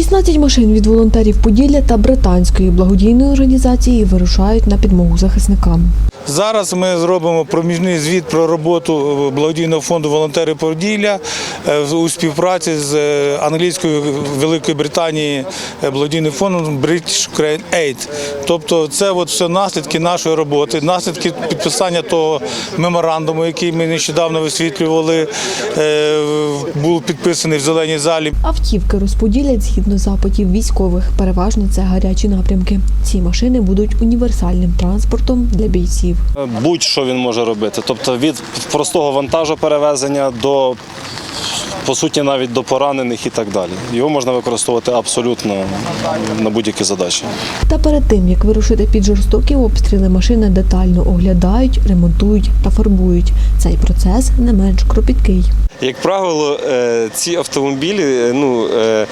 16 машин від волонтерів Поділля та британської благодійної організації вирушають на підмогу захисникам. Зараз ми зробимо проміжний звіт про роботу благодійного фонду волонтери Поділля е, у співпраці з е, англійською Великої Британії е, благодійним фондом British Ukraine Aid. Тобто це от все наслідки нашої роботи, наслідки підписання того меморандуму, який ми нещодавно висвітлювали, е, був підписаний в зеленій залі. Автівки розподілять згідно запитів військових. Переважно це гарячі напрямки. Ці машини будуть універсальним транспортом для бійців. Будь-що він може робити. Тобто від простого вантажу перевезення до по суті навіть до поранених і так далі. Його можна використовувати абсолютно на будь-які задачі. Та перед тим як вирушити під жорстокі обстріли, машини детально оглядають, ремонтують та фарбують. Цей процес не менш кропіткий. Як правило, е, ці автомобілі е, ну, е,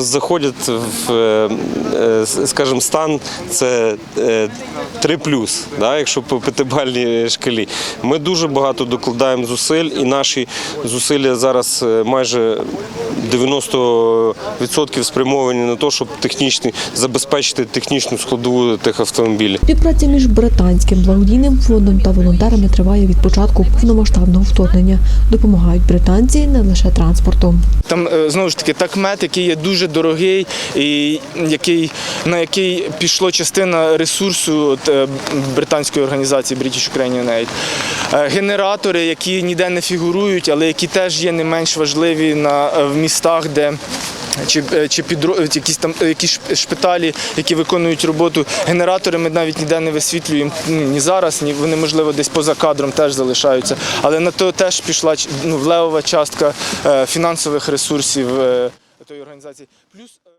заходять в, скажімо, стан це 3 да, якщо по п'ятибальній шкалі. Ми дуже багато докладаємо зусиль, і наші зусилля зараз е, майже 90% спрямовані на те, щоб технічний, забезпечити технічну складову тих автомобілів. Співпраця між британським благодійним фондом та волонтерами триває від початку повномасштабного вторгнення. Допомагають британці не лише транспортом. Там е, знову ж таки такмет, який є дуже дорогий, і який на який пішло частина ресурсу от, е, британської організації British Ukrainian Aid. Генератори, які ніде не фігурують, але які теж є не менш важливі на е, в містах, де чи, е, чи підро... якісь там е, якісь шпиталі, які виконують роботу. Генератори ми навіть ніде не висвітлюємо ні зараз, ні вони можливо десь поза кадром теж залишаються. Але на то теж пішла ну, левова частка е, фінансових ресурсів е, тої організації. Плюс е,